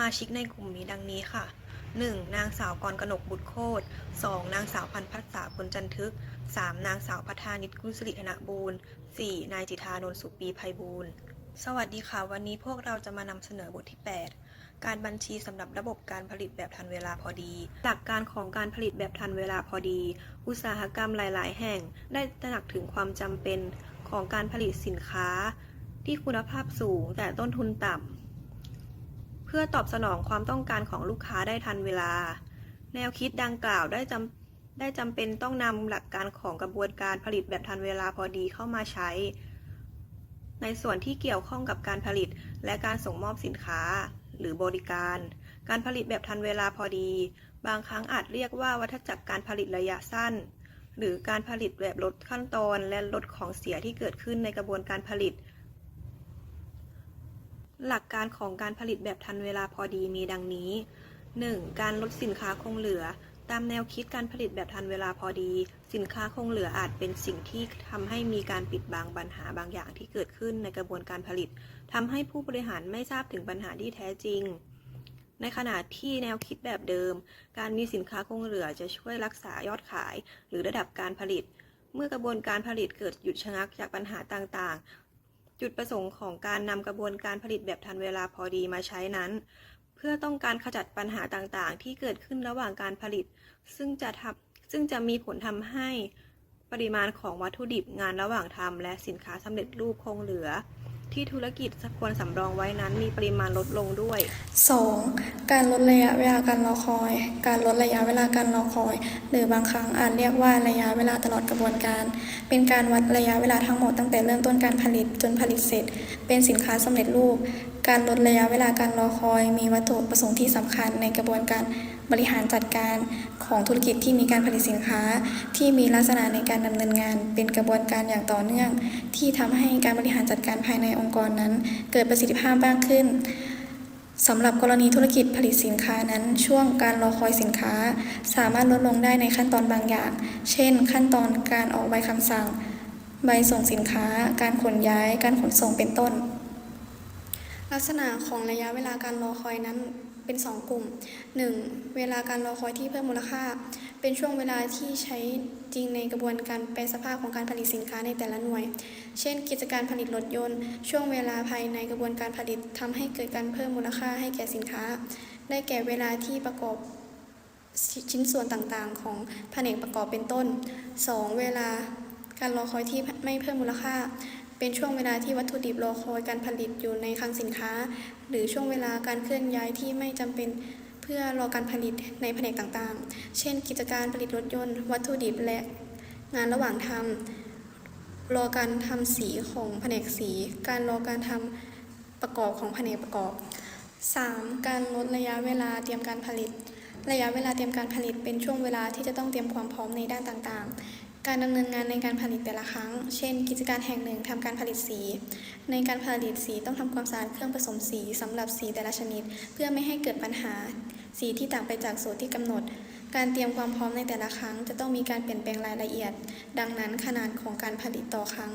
มาชิกในกลุ่มมีดังนี้ค่ะ 1. นางสาวกรกนกบุตรโคตร 2. นางสาวพันพัฒษาพลจันทึก 3. นางสาวพัฒานิตกุลสิริธนบูรณ์ 4. นายจิธานนสุปีไพบูลย์สวัสดีค่ะ วันนี้พวกเราจะมานำเสนอบทที่ 8 การบัญชีสำหรับระบบการผลิตแบบทันเวลาพอดี หลักการของการผลิตแบบทันเวลาพอดี อุตสาหกรรมหลาย ๆ แห่ง ได้ตระหนักถึงความจำเป็นของการผลิตสินค้า ที่คุณภาพสูงแต่ต้นทุนต่ำ เพื่อตอบสนองความต้องการของลูกค้าได้ทันเวลา แนวคิดดังกล่าวได้จำได้จำเป็นต้องนำหลักการของกระบวนการผลิตแบบทันเวลาพอดีเข้ามาใช้ ในส่วนที่เกี่ยวข้องกับการผลิตและการส่งมอบสินค้าหรือบริการ การผลิตแบบทันเวลาพอดี บางครั้งอาจเรียกว่าวัฏจักรการผลิตระยะสั้น หรือการผลิตแบบลดขั้นตอนและลดของเสียที่เกิดขึ้นในกระบวนการผลิต หลักการของการผลิตแบบทันเวลาพอดีมีดังนี้ 1. การลดสินค้าคงเหลือ ตามแนวคิดการผลิตแบบทันเวลาพอดี สินค้าคงเหลืออาจเป็นสิ่งที่ทำให้มีการปิดบังปัญหาบางอย่างที่เกิดขึ้นในกระบวนการผลิตทำให้ผู้บริหารไม่ทราบถึงปัญหาที่แท้จริง ในขณะที่แนวคิดแบบเดิม การมีสินค้าคงเหลือจะช่วยรักษายอดขาย หรือระดับการผลิต เมื่อกระบวนการผลิตเกิดหยุดชะงักจากปัญหาต่างๆ จุดประสงค์ของการนำกระบวนการผลิตแบบทันเวลาพอดีมาใช้นั้น เพื่อต้องการขจัดปัญหาต่างๆ ที่เกิดขึ้นระหว่างการผลิต ซึ่งจะทำซึ่งจะมีผลทำให้ปริมาณของวัตถุดิบงานระหว่างทำและสินค้าสำเร็จรูปคงเหลือ ที่ธุรกิจควรสำรองไว้นั้นมีปริมาณลดลงด้วย 2. การลดระยะเวลาการรอคอย การลดระยะเวลาการรอคอย หรือบางครั้งอาจเรียกว่าระยะเวลาตลอดกระบวนการ เป็นการวัดระยะเวลาทั้งหมดตั้งแต่เริ่มต้นการผลิตจนผลิตเสร็จ เป็นสินค้าสำเร็จรูป การลดระยะเวลาการรอคอย มีวัตถุประสงค์ที่สำคัญในกระบวนการบริหารจัดการของธุรกิจที่มีการผลิตสินค้า ที่มีลักษณะในการดำเนินงาน เป็นกระบวนการอย่างต่อเนื่อง ที่ทำให้การบริหารจัดการภายในองค์กรนั้น เกิดประสิทธิภาพมากขึ้นสำหรับกรณีธุรกิจผลิตสินค้านั้น ช่วงการรอคอยสินค้า สามารถลดลงได้ในขั้นตอนบางอย่าง เช่น ขั้นตอนการออกใบคำสั่ง ใบส่งสินค้า การขนย้าย การขนส่งเป็นต้น ลักษณะของระยะเวลาการรอคอยนั้นเป็น 2 กลุ่ม 1. เวลาการรอคอยที่เพิ่มมูลค่า เป็นช่วงเวลาที่ใช้จริงในกระบวนการแปรสภาพของการผลิตสินค้าในแต่ละหน่วย เช่น กิจการผลิตรถยนต์ ช่วงเวลาภายในกระบวนการผลิตทำให้เกิดการเพิ่มมูลค่าให้แก่สินค้า ได้แก่เวลาที่ประกอบชิ้นส่วนต่างๆ ของแผนกประกอบเป็นต้น 2. เวลาการรอคอยที่ไม่เพิ่มมูลค่า เป็นช่วงเวลาที่วัตถุดิบรอคอยการผลิตอยู่ในคลังสินค้า หรือช่วงเวลาการเคลื่อนย้ายที่ไม่จำเป็นเพื่อรอการผลิตในแผนกต่างๆ เช่น กิจการผลิตรถยนต์ วัตถุดิบและงานระหว่างทำรอการทำสีของแผนกสี การรอการทำประกอบของแผนกประกอบ 3. การลดระยะเวลาเตรียมการผลิต ระยะเวลาเตรียมการผลิตเป็นช่วงเวลาที่จะต้องเตรียมความพร้อมในด้านต่างๆ การดำเนินงานในการผลิตแต่ละครั้ง เช่น กิจการแห่งหนึ่งทำการผลิตสี ในการผลิตสีต้องทำความสะอาดเครื่องผสมสีสำหรับสีแต่ละชนิด เพื่อไม่ให้เกิดปัญหา สีที่ต่างไปจากสูตรที่กำหนด การเตรียมความพร้อมในแต่ละครั้ง จะต้องมีการเปลี่ยนแปลงรายละเอียด ดังนั้นขนาดของการผลิตต่อครั้ง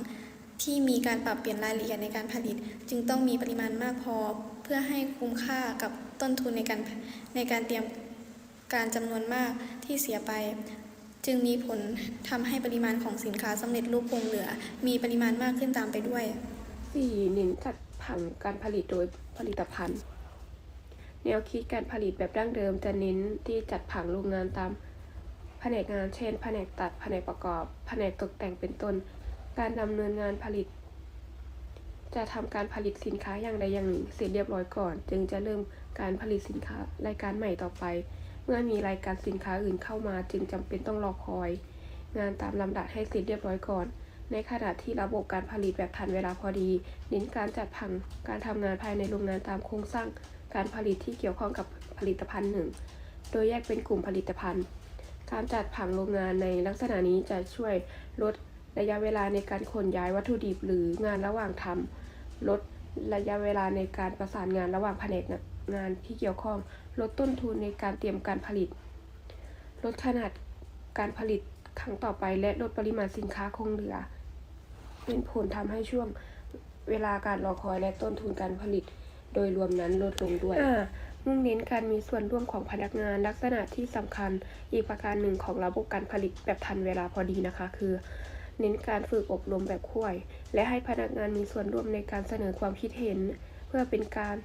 ที่มีการปรับเปลี่ยนรายละเอียดในการผลิต จึงต้องมีปริมาณมากพอ เพื่อให้คุ้มค่ากับต้นทุนในการในการเตรียมการจำนวนมากที่เสียไป จึงมีผลทำให้ปริมาณของสินค้าสำเร็จรูปคงเหลือ มีปริมาณมากขึ้นตามไปด้วย 4. เน้นจัดผังการผลิตโดยผลิตภัณฑ์ แนวคิดการผลิตแบบดั้งเดิมจะเน้นที่จัดผังโรงงานตามแผนกงานเช่น แผนกตัด แผนกประกอบ แผนกตกแต่งเป็นต้น การดำเนินงานผลิต จะทำการผลิตสินค้าอย่างใดอย่างหนึ่ง เสร็จเรียบร้อยก่อน จึงจะเริ่มการผลิตสินค้ารายการใหม่ต่อไป เมื่อมีรายการสินค้าอื่นเข้ามาจึงจำเป็นต้องรอคอย งานตามลำดับให้เสร็จเรียบร้อยก่อน ในขณะที่ระบบการผลิตแบบทันเวลาพอดีเน้นการจัดผังการทำงานภายในโรงงานตามโครงสร้างการผลิตที่เกี่ยวข้องกับผลิตภัณฑ์หนึ่ง โดยแยกเป็นกลุ่มผลิตภัณฑ์ การจัดผังโรงงานในลักษณะนี้จะช่วยลดระยะเวลาในการขนย้ายวัตถุดิบหรืองานระหว่างทำลดระยะเวลาในการประสานงานระหว่างแผนก งานที่เกี่ยวข้อง ลดต้นทุนในการเตรียมการผลิต ลดขนาดการผลิตครั้งต่อไปและลดปริมาณสินค้าคงเหลือ เป็นผลทำให้ช่วงเวลาการรอคอยและต้นทุนการผลิต โดยรวมนั้นลดลงด้วยมุ่งเน้นการมีส่วนร่วมของพนักงานลักษณะที่สำคัญอีกประการหนึ่งของระบบการผลิตแบบทันเวลาพอดีนะคะ คือ เน้นการฝึกอบรมแบบคุ้ยและให้พนักงานมีส่วนร่วมในการเสนอความคิดเห็น เพื่อเป็นการ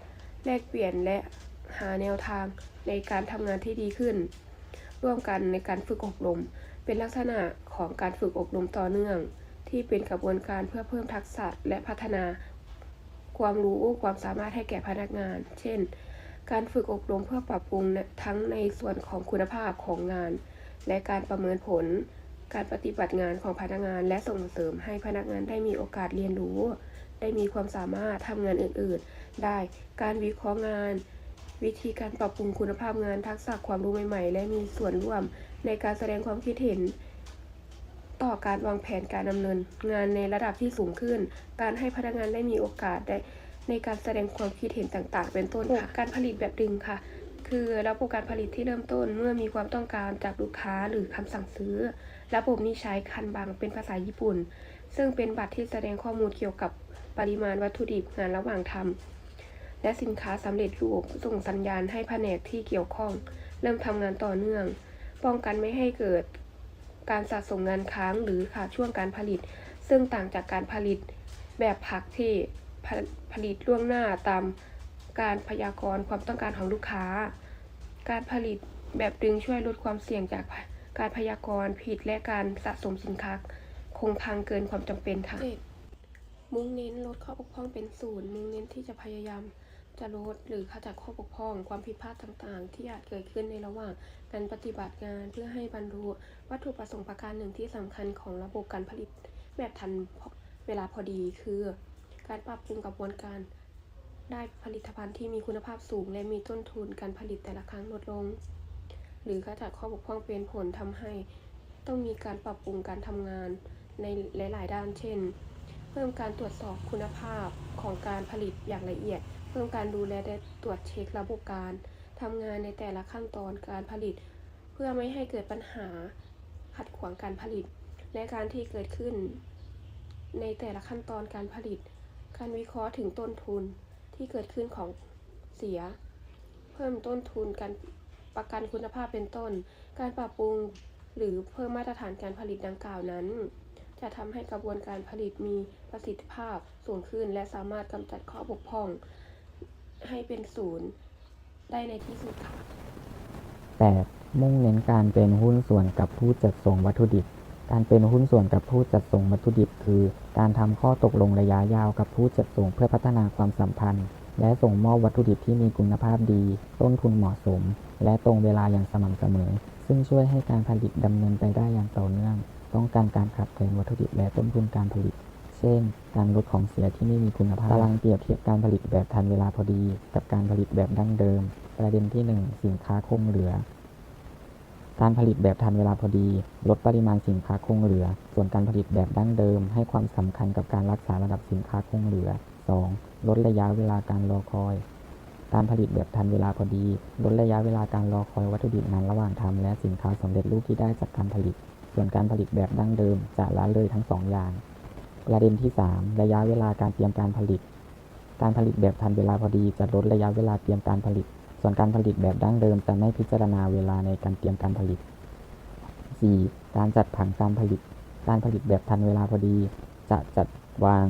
แลกเปลี่ยนและหาแนวทางในการทำงานที่ดีขึ้น ร่วมกันในการฝึกอบรม เป็นลักษณะของการฝึกอบรมต่อเนื่อง ที่เป็นกระบวนการเพื่อเพิ่มทักษะและพัฒนา ความรู้ความสามารถให้แก่พนักงาน เช่น การฝึกอบรมเพื่อปรับปรุงทั้งในส่วนของคุณภาพของงาน และการประเมินผล การปฏิบัติงานของพนักงาน และส่งเสริมให้พนักงานได้มีโอกาสเรียนรู้ ได้มีความสามารถทำงานอื่น ๆ ได้ การวิเคราะห์งาน วิธีการปรับปรุงคุณภาพงานทักษะความรู้ใหม่ ๆ และมีส่วนร่วมในการแสดงความคิดเห็น ต่อการวางแผนการดำเนิน งานในระดับที่สูงขึ้น การให้พนักงานได้มีโอกาสได้ในการแสดงความคิดเห็นต่าง ๆ เป็นต้นค่ะการผลิตแบบดึงค่ะ คือระบบการผลิตที่เริ่มต้นเมื่อมีความต้องการจากลูกค้าหรือคำสั่งซื้อ ระบบนี้ใช้คันบังเป็นภาษาญี่ปุ่น ซึ่งเป็นบัตรที่แสดงข้อมูลเกี่ยวกับปริมาณวัตถุดิบงานระหว่างทำ และสินค้าสำเร็จรูปส่งสัญญาณให้แผนกที่เกี่ยวข้อง เริ่มทำงานต่อเนื่อง ป้องกันไม่ให้เกิดการสะสมงานค้างหรือขาดช่วงการผลิต ซึ่งต่างจากการผลิตแบบผักที่ผผลิตล่วงหน้าตามการพยากรณ์ความต้องการของลูกค้า การผลิตแบบดึงช่วยลดความเสี่ยงจากการพยากรณ์ผิดและการสะสมสินค้า คงพังเกินความจำเป็นค่ะ มุ่งเน้นลดข้อบกพร่องเป็นศูนย์ มุ่งเน้นที่จะพยายาม จะลดหรือขจัดข้อบกพร่อง ความผิดพลาดต่างๆ ที่อาจเกิดขึ้นในระหว่างการปฏิบัติงานเพื่อให้บรรลุวัตถุประสงค์ประการหนึ่งที่สำคัญของระบบการผลิตแบบทันเวลาพอดีคือ การปรับปรุงกระบวนการ ได้ผลิตภัณฑ์ที่มีคุณภาพสูง และมีต้นทุนการผลิตแต่ละครั้งลดลง หรือขจัดข้อบกพร่องเป็นผลทำให้ ต้องมีการปรับปรุงการทำงานในหลาย ๆ ด้านเช่น เพิ่มการตรวจสอบคุณภาพของการผลิตอย่างละเอียด เพิ่มการดูแลและตรวจเช็คระบบการทำงานในแต่ละขั้นตอนการผลิต เพื่อไม่ให้เกิดปัญหาขัดขวางการผลิต และการที่เกิดขึ้น ในแต่ละขั้นตอนการผลิต การวิเคราะห์ถึงต้นทุนที่เกิดขึ้นของเสีย เพิ่มต้นทุนการประกันคุณภาพเป็นต้น การปรับปรุงหรือเพิ่มมาตรฐานการผลิตดังกล่าวนั้น จะทำให้กระบวนการผลิตมีประสิทธิภาพสูงขึ้น และสามารถกำจัดข้อบกพร่อง ให้เป็นศูนย์ได้ในที่สุดค่ะ 8. มุ่งเน้นการเป็นหุ้นส่วนกับผู้จัดส่งวัตถุดิบ การเป็นหุ้นส่วนกับผู้จัดส่งวัตถุดิบ คือ การทำข้อตกลงระยะยาวกับผู้จัดส่งเพื่อพัฒนาความสัมพันธ์ และส่งมอบวัตถุดิบที่มีคุณภาพดี ต้นทุนเหมาะสม และตรงเวลาอย่างสม่ำเสมอ ซึ่งช่วยให้การผลิตดำเนินไปได้อย่างต่อเนื่องป้องกันการขาดแคลนวัตถุดิบและต้นทุนการผลิต เช่น การลดของเสียที่ไม่มีคุณภาพกำลังเปรียบเทียบการผลิตแบบทันเวลาพอดี กับการผลิตแบบดั้งเดิม ประเด็นที่ 1 สินค้าคงเหลือ การผลิตแบบทันเวลาพอดี ลดปริมาณสินค้าคงเหลือ ส่วนการผลิตแบบดั้งเดิม ให้ความสำคัญกับการรักษาระดับสินค้าคงเหลือ 2. ลดระยะเวลาการรอคอยการผลิตแบบทันเวลาพอดี ลดระยะเวลาการรอคอยวัตถุดิบนานระหว่างทำและสินค้าสำเร็จรูปที่ได้จากการผลิต ส่วนการผลิตแบบดั้งเดิมจะละเลยทั้งสองอย่าง ประเด็นที่ 3 ระยะเวลาการเตรียมการผลิต การผลิตแบบทันเวลาพอดีจะลดระยะเวลาเตรียมการผลิต ส่วนการผลิตแบบดั้งเดิมจะไม่พิจารณาเวลาในการเตรียมการผลิต 4. การจัดผังการผลิต การผลิตแบบทันเวลาพอดี จะจัดวาง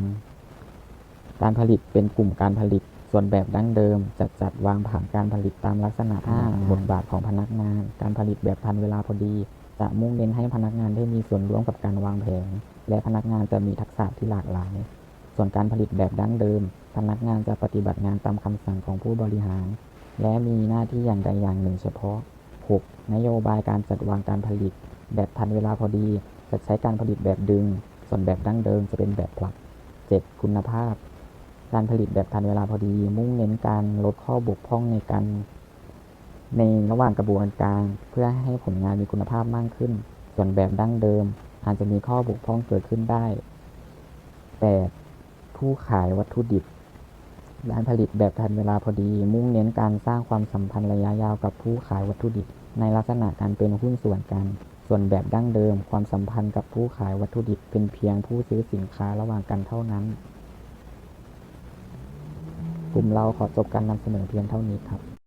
การผลิตเป็นกลุ่มการผลิต ส่วนแบบดั้งเดิมจะจัดวางผังการผลิตตามลักษณะพนักงานบทบาทของพนักงาน การผลิตแบบทันเวลาพอดี จะมุ่งเน้นให้พนักงานได้มีส่วนร่วมกับการวางแผน และพนักงานจะมีทักษะที่หลากหลาย ส่วนการผลิตแบบดั้งเดิม พนักงานจะปฏิบัติงานตามคำสั่งของผู้บริหาร และมีหน้าที่อย่างใดอย่างหนึ่งเฉพาะ 6. นโยบายการจัดวางการผลิต แบบทันเวลาพอดี จะใช้การผลิตแบบดึง ส่วนแบบดั้งเดิมจะเป็นแบบผลัก 7. คุณภาพ การผลิตแบบทันเวลาพอดี มุ่งเน้นการลดข้อบกพร่องในการ ในระหว่างกระบวนการเพื่อให้ผลงานมีคุณภาพมากขึ้น ส่วนแบบดั้งเดิม อาจจะมีข้อบกพร่องเกิดขึ้นได้ 8. ผู้ขายวัตถุดิบการผลิตแบบทันเวลาพอดี มุ่งเน้นการสร้างความสัมพันธ์ระยะยาวกับผู้ขายวัตถุดิบ ในลักษณะการเป็นหุ้นส่วนกัน ส่วนแบบดั้งเดิม ความสัมพันธ์กับผู้ขายวัตถุดิบ เป็นเพียงผู้ซื้อสินค้าระหว่างกันเท่านั้น กลุ่มเราขอจบการนำเสนอเพียงเท่านี้ครับ